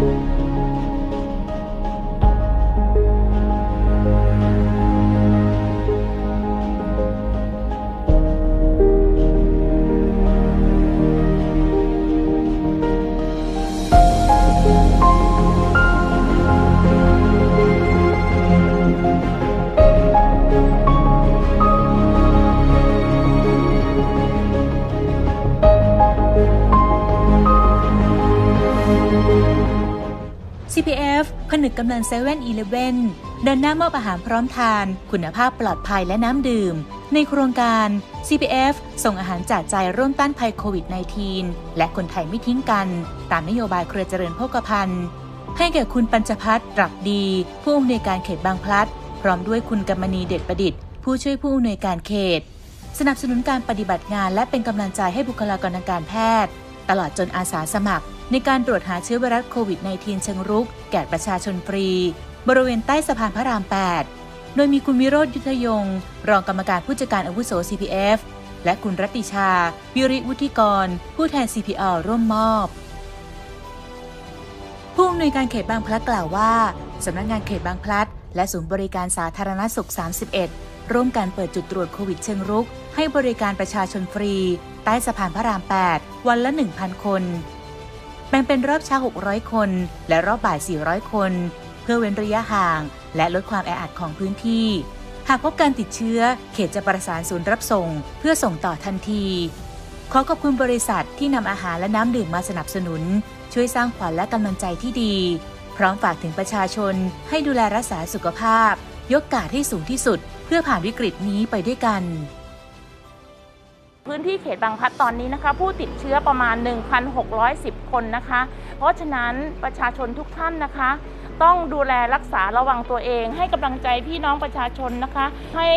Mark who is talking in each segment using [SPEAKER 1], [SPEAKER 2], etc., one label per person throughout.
[SPEAKER 1] Thank you. CPF ผนึกกำลัง7 e เ e ่ e อเดินหน้ามอบอาหารพร้อมทาน คุณภาพปลอดภัยและน้ำดื่ม ในโครงการ CPF ส่งอาหารจากใจร่วมต้านภัยโควิด -19 และคนไทยไม่ทิ้งกัน ตามนโยบายเครือเจริญโภคภัณฑ์ ให้แก่คุณปัญจพัฒน์ตรักดี ผู้อำนวยการเขตบางพลัด พร้อมด้วยคุณกำมณีเด็ดประดิษฐ์ ผู้ช่วยผู้อำนวยการเขต สนับสนุนการปฏิบัติงานและเป็นกำลังใจให้บุคลากรทางการแพทย์ ตลอดจนอาสาสมัคร ในการตรวจหาเชื้อไวรัสโควิด -19 เชิงรุก แก่ประชาชนฟรี บริเวณใต้สะพานพระราม 8 โดยมีคุณวิโรธยุทธยง รองกรรมการผู้จัดการอาวุโส CPF และคุณรัติชา วิริวุฒิกร ผู้แทน CPL ร่วมมอบ ผู้อำนวยการเขตบางพลัดกล่าวว่าสำนักงานเขตบางพลัด และศูนย์บริการสาธารณสุข 31 ร่วมกันเปิดจุดตรวจโควิดเชิงรุก ให้บริการประชาชนฟรี ใต้สะพานพระราม 8 วันละ 1,000 คน แบ่งเป็นรอบเช้า 600 คน และรอบบ่าย 400 คน เพื่อเว้นระยะห่าง และลดความแออัดของพื้นที่ หากพบการติดเชื้อ เขตจะประสานศูนย์รับส่ง เพื่อส่งต่อทันที ขอขอบคุณบริษัทที่นำอาหารและน้ำดื่มมาสนับสนุน ช่วยสร้างขวัญและกำลังใจที่ดี พร้อมฝากถึงประชาชน ให้ดูแลรักษาสุขภาพ ยกกาดให้สูงที่สุด เพื่อผ่านวิกฤตนี้ไปด้วยกัน
[SPEAKER 2] พื้นที่เขตบางพัดตอนนี้นะคะ ผู้ติดเชื้อประมาณ 1,610 คนนะคะ เพราะฉะนั้นประชาชนทุกท่านนะคะ ต้องดูแลรักษาระวังตัวเอง ให้กำลังใจพี่น้องประชาชนนะคะ ให้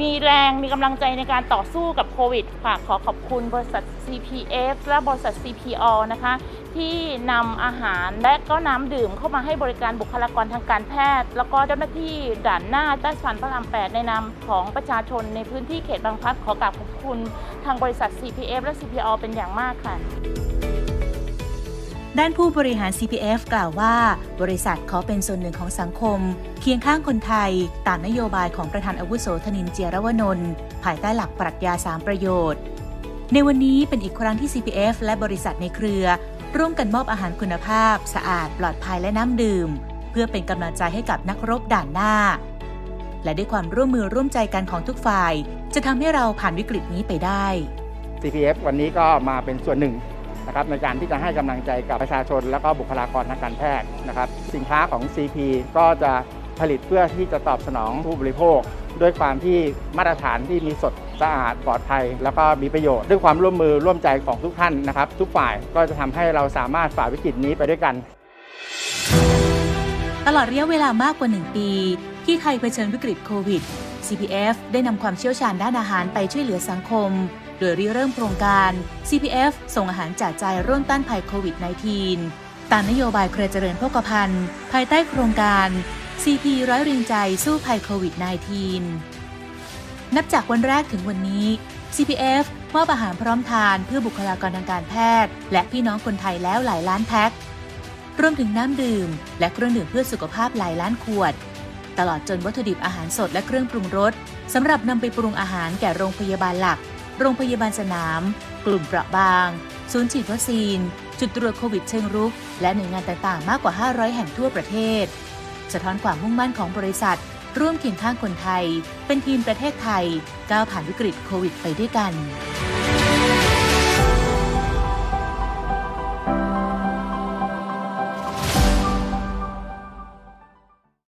[SPEAKER 2] มีแรงมีกำลังใจในการต่อสู้กับโควิดค่ะขอขอบคุณบริษัท CPF และบริษัท CPO นะคะที่นำอาหารและก็น้ำดื่มเข้ามาให้บริการบุคลากรทางการแพทย์ แล้วก็เจ้าหน้าที่ด่านหน้าใต้สะพานพระราม8ในนามของประชาชนในพื้นที่เขตบางพลัดขอกราบขอบคุณทางบริษัท CPF และ CPO เป็นอย่างมากค่ะ
[SPEAKER 1] ด้านผู้บริหาร CPF กล่าวว่า บริษัทขอเป็นส่วนหนึ่งของสังคม เคียงข้างคนไทย ตามนโยบายของประธานอาวุโสธนินเจียรวนนท์ภายใต้หลักปรัชญา 3 ประโยชน์ ในวันนี้เป็นอีกครั้งที่ CPF และบริษัทในเครือ ร่วมกันมอบอาหารคุณภาพ สะอาด ปลอดภัยและน้ำดื่ม เพื่อเป็นกำลังใจให้กับนักรบด่านหน้า และด้วยความร่วมมือร่วมใจกันของทุกฝ่าย จะทำให้เราผ่านวิกฤตนี้ไปได้
[SPEAKER 3] CPF วันนี้ก็มาเป็นส่วนหนึ่ง นะครับในการที่จะให้กำลังใจกับประชาชน และก็บุคลากรทางการแพทย์นะครับ สินค้าของ CP ก็จะผลิตเพื่อที่จะตอบสนองผู้บริโภค ด้วยความที่มาตรฐานที่มีสดสะอาดปลอดภัย แล้วก็มีประโยชน์ ด้วยความร่วมมือร่วมใจของทุกท่านนะครับ ทุกฝ่ายก็จะทำให้เราสามารถฝ่าวิกฤตนี้ไปด้วยกัน
[SPEAKER 1] ตลอดระยะเวลามากกว่า 1 ปี ที่ไทยเผชิญวิกฤตโควิด CPF ได้นำความเชี่ยวชาญด้านอาหารไปช่วยเหลือสังคม โดยริเริ่มโครงการ CPF ส่งอาหารจากใจร่วมต้านภัยโควิด -19 ตามนโยบายเครือเจริญโภคภัณฑ์ภายใต้โครงการ CP ร้อยเริงใจสู้ภัยโควิด -19 นับจากวันแรกถึงวันนี้ CPF มอบอาหารพร้อมทานเพื่อบุคลากรทางการแพทย์ และพี่น้องคนไทยแล้วหลายล้านแพ็ครวมถึงน้ำดื่ม และเครื่องดื่มเพื่อสุขภาพหลายล้านขวด ตลอดจนวัตถุดิบอาหารสดและเครื่องปรุงรสสำหรับนำไปปรุงอาหารแก่โรงพยาบาลหลัก โรงพยาบาลสนาม กลุ่มเปราะบาง ศูนย์ฉีดวัคซีน จุดตรวจโควิดเชิงรุก และหน่วยงานต่างๆ มากกว่า 500 แห่งทั่วประเทศ สะท้อนความมุ่งมั่นของบริษัท ร่วมเคียงข้างคนไทย เป็นทีมประเทศไทยก้าวผ่านวิกฤตโควิดไปด้วยกัน